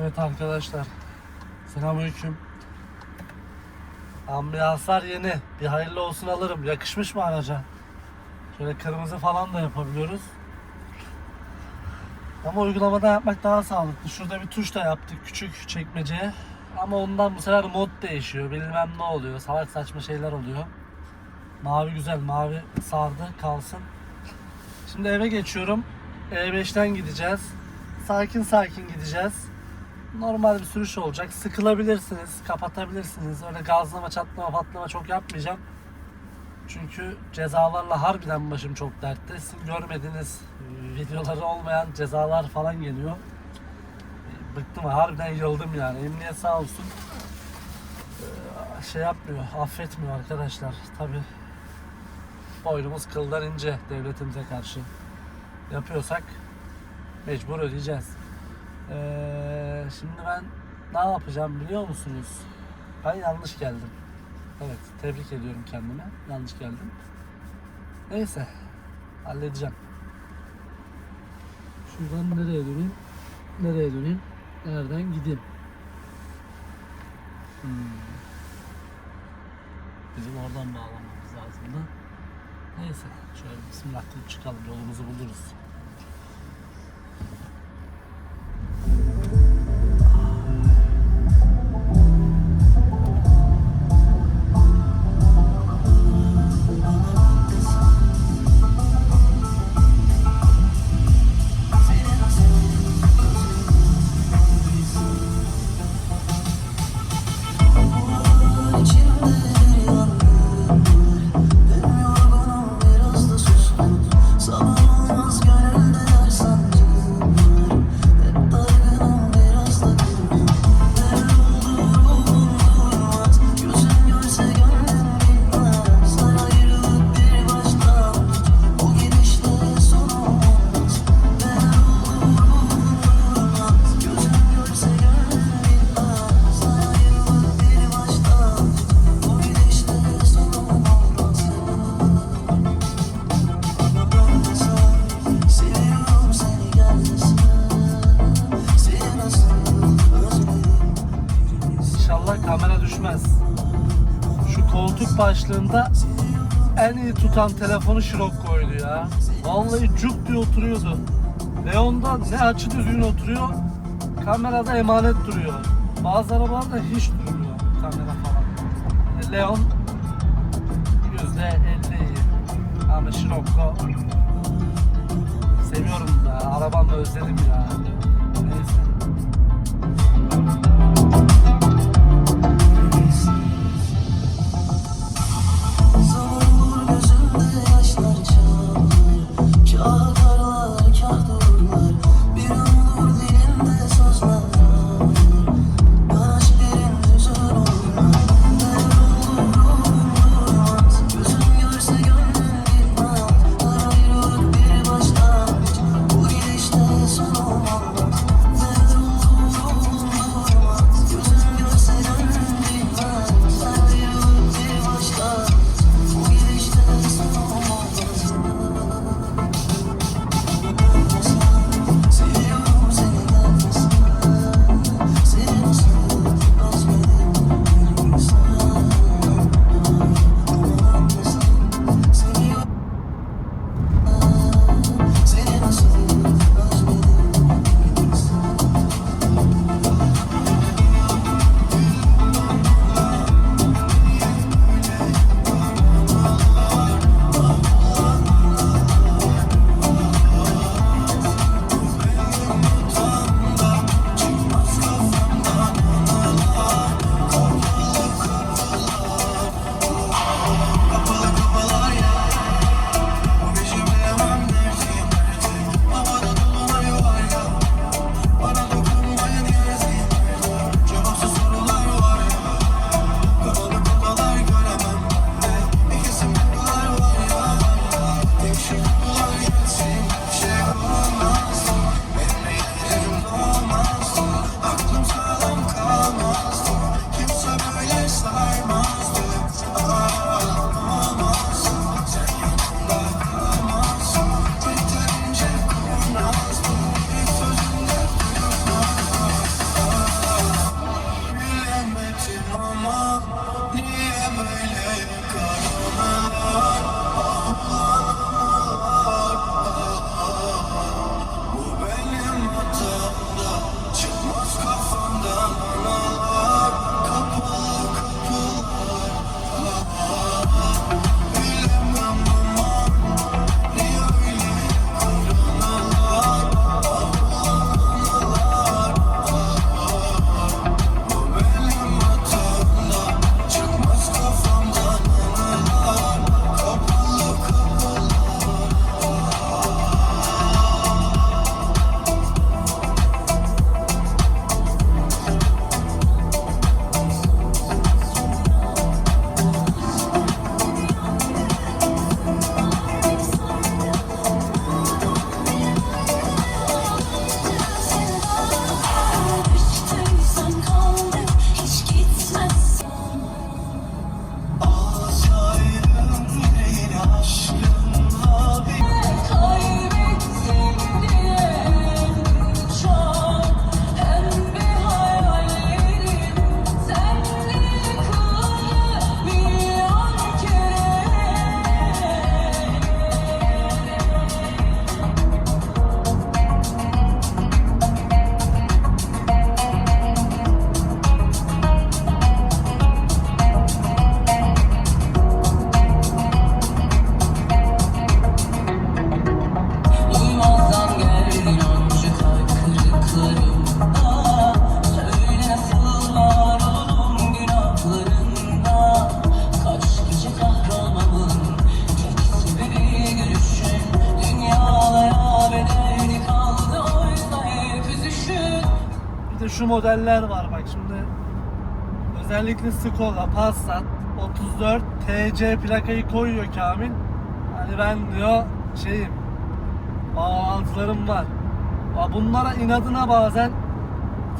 Evet arkadaşlar. Selamünaleyküm. Ambiyanslar yeni. Bir hayırlı olsun alırım. Yakışmış mı araca? Şöyle kırmızı falan da yapabiliyoruz. Ama uygulamada yapmak daha sağlıklı. Şurada bir tuş da yaptık küçük çekmeceye. Ama ondan bu sefer mod değişiyor. Bilmem ne oluyor. Salak saçma şeyler oluyor. Mavi güzel. Mavi sardı. Kalsın. Şimdi eve geçiyorum. E5'ten gideceğiz. Sakin sakin gideceğiz. Normal bir sürüş olacak. Sıkılabilirsiniz, kapatabilirsiniz. Öyle gazlama, çatlama, patlama çok yapmayacağım. Çünkü cezalarla harbiden başım çok dertte. Sizin görmediğiniz videoları olmayan cezalar falan geliyor. Bıktım harbiden yıldım yani. Emniyet sağ olsun. Ee, Şey yapmıyor, affetmiyor arkadaşlar. Tabi boynumuz kıldan ince devletimize karşı. Yapıyorsak mecbur ödeyeceğiz. Ee, şimdi ben ne yapacağım biliyor musunuz? Ben yanlış geldim. Evet, tebrik ediyorum kendime. Yanlış geldim. Neyse, halledeceğim. Şuradan nereye döneyim? Nereye döneyim? Nereden gideyim? Hmm. Bizim oradan bağlamamız lazım da. Neyse, şöyle bismillah çıkalım. Yolumuzu buluruz. Başlığında en iyi tutan telefonu Scirocco'ydu ya. Vallahi cuk diye oturuyordu. Leon'da ne açı düzgün oturuyor, kamerada emanet duruyor. Bazı arabalarda hiç durmuyor kamera falan. Yani Leon yüzde elli iyi. Ama Scirocco seviyorum da arabamı özledim ya. Modeller var bak şimdi. Özellikle Skoda, Passat 34 TC plakayı koyuyor Kamil. Hani ben diyor şeyim bağlantılarım var. Bunlara inadına bazen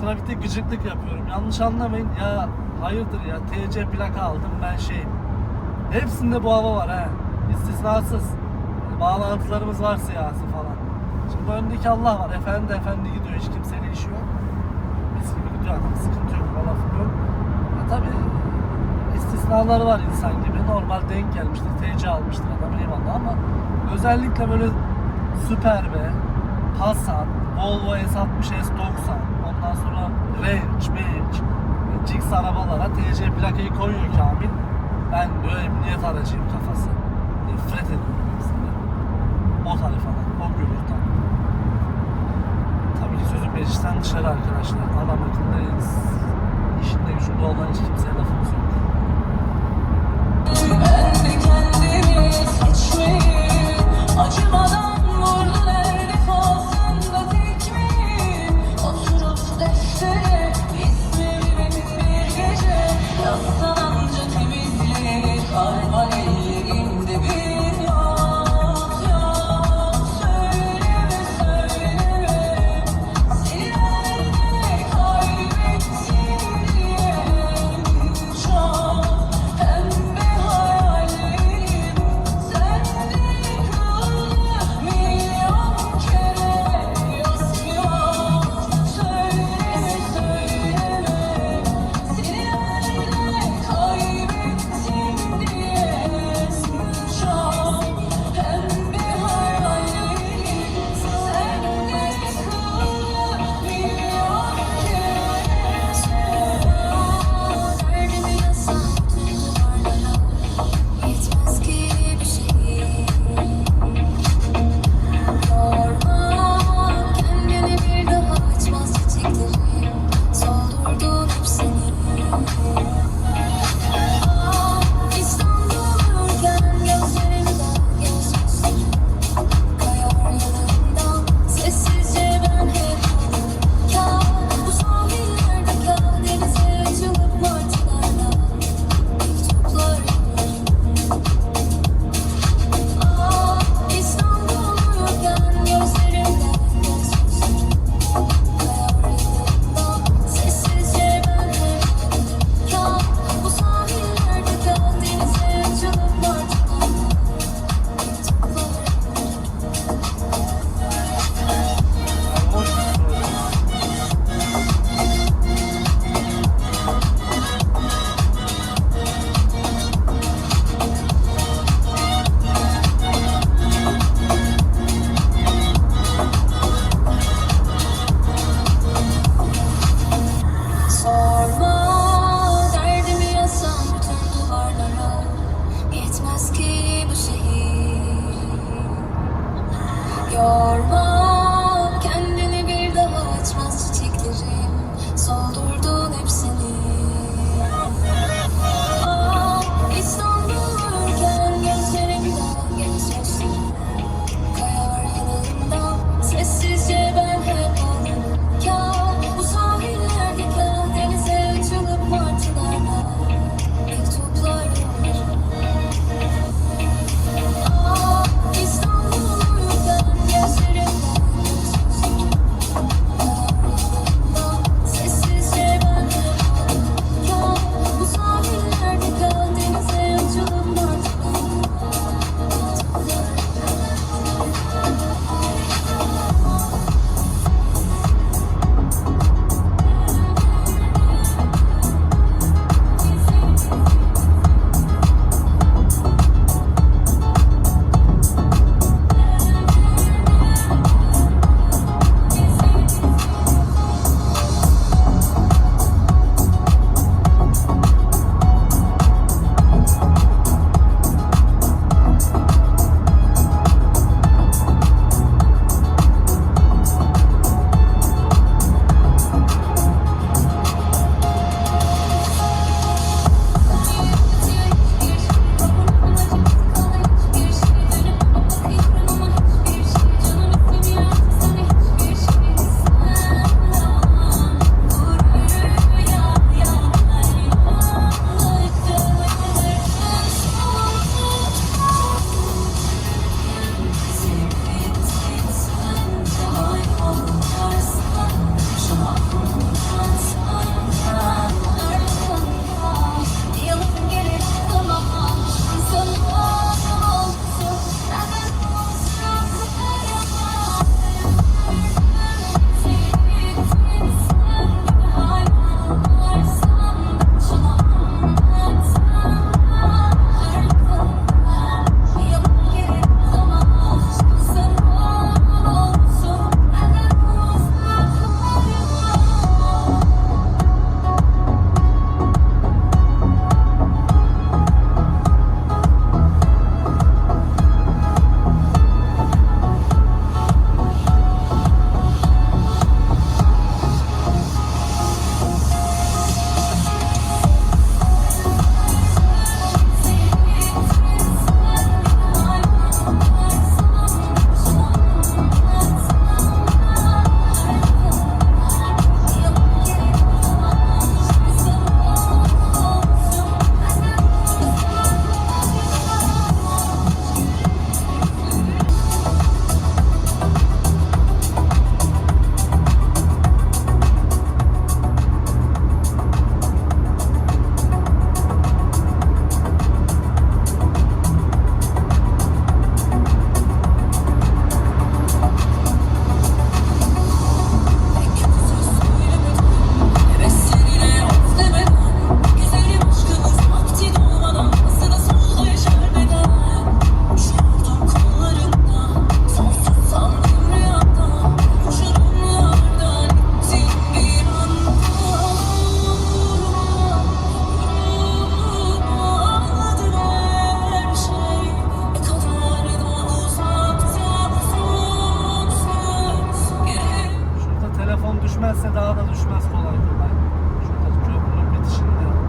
trafikte gıcıklık yapıyorum. Yanlış anlamayın. Ya hayırdır ya TC plaka aldım ben şeyim. Hepsinde bu hava var he. İstisnasız. Bağlantılarımız var siyasi falan. Şimdi öndeki Allah var. Efendi efendi gidiyor. Hiç kimseyle işi yok. Adam. Sıkıntı yok. Lafım yok. Ya tabii istisnaları var insan gibi. Normal denk gelmiştir. TC almıştır adam eyvallah ama özellikle böyle Super B, Passat, Volvo S60, S90, ondan sonra Range, Range, Cix arabalara TC plakayı koyuyor Kamil. Ben diyor emniyet aracıyım kafası. Nefret ediyorum mesela. O tarifadan, o gürültüden. Tabii ki sözüm meclisten dışarı arkadaşlar. moments